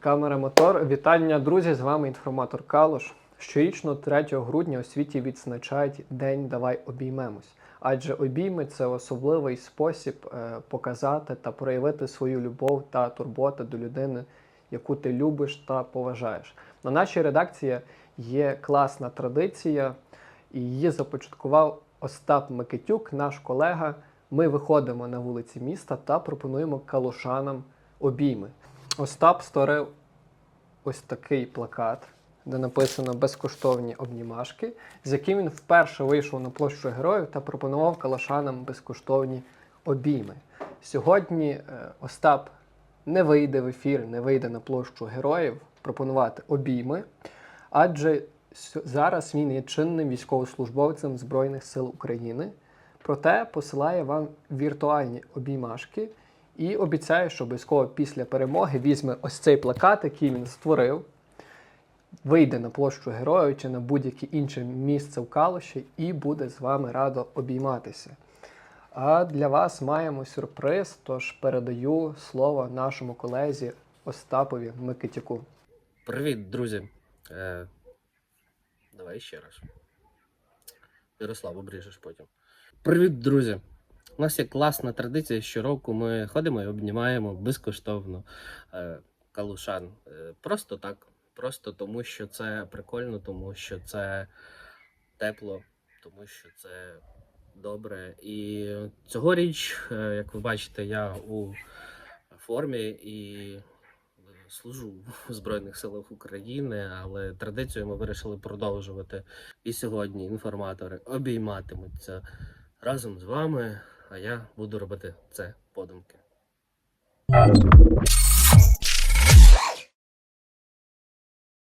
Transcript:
Камера мотор. Вітання, друзі! З вами інформатор Калуш. Щорічно 3 грудня у світі відзначають День Давай обіймемось. Адже обійми це особливий спосіб е, показати та проявити свою любов та турботу до людини, яку ти любиш та поважаєш. На нашій редакції є класна традиція, і її започаткував Остап Микитюк, наш колега. Ми виходимо на вулиці міста та пропонуємо калушанам обійми. Остап створив ось такий плакат, де написано безкоштовні обнімашки, з яким він вперше вийшов на площу героїв та пропонував калашанам безкоштовні обійми. Сьогодні е, Остап не вийде в ефір, не вийде на площу героїв пропонувати обійми, адже зараз він є чинним військовослужбовцем Збройних сил України. Проте посилає вам віртуальні обіймашки і обіцяє, що обов'язково після перемоги візьме ось цей плакат, який він створив, вийде на площу героїв чи на будь-яке інше місце в Калуші і буде з вами радо обійматися. А для вас маємо сюрприз, тож передаю слово нашому колезі Остапові Микитюку. Привіт, друзі. Е, давай ще раз. Ярослав, обріжеш потім. Привіт, друзі. У нас є класна традиція. Щороку ми ходимо і обнімаємо безкоштовно е, калушан. Е, просто так. Просто тому, що це прикольно, тому що це тепло, тому що це добре. І цьогоріч, е, як ви бачите, я у формі і служу в Збройних силах України, але традицію ми вирішили продовжувати. І сьогодні інформатори обійматимуться разом з вами, а я буду робити це подумки.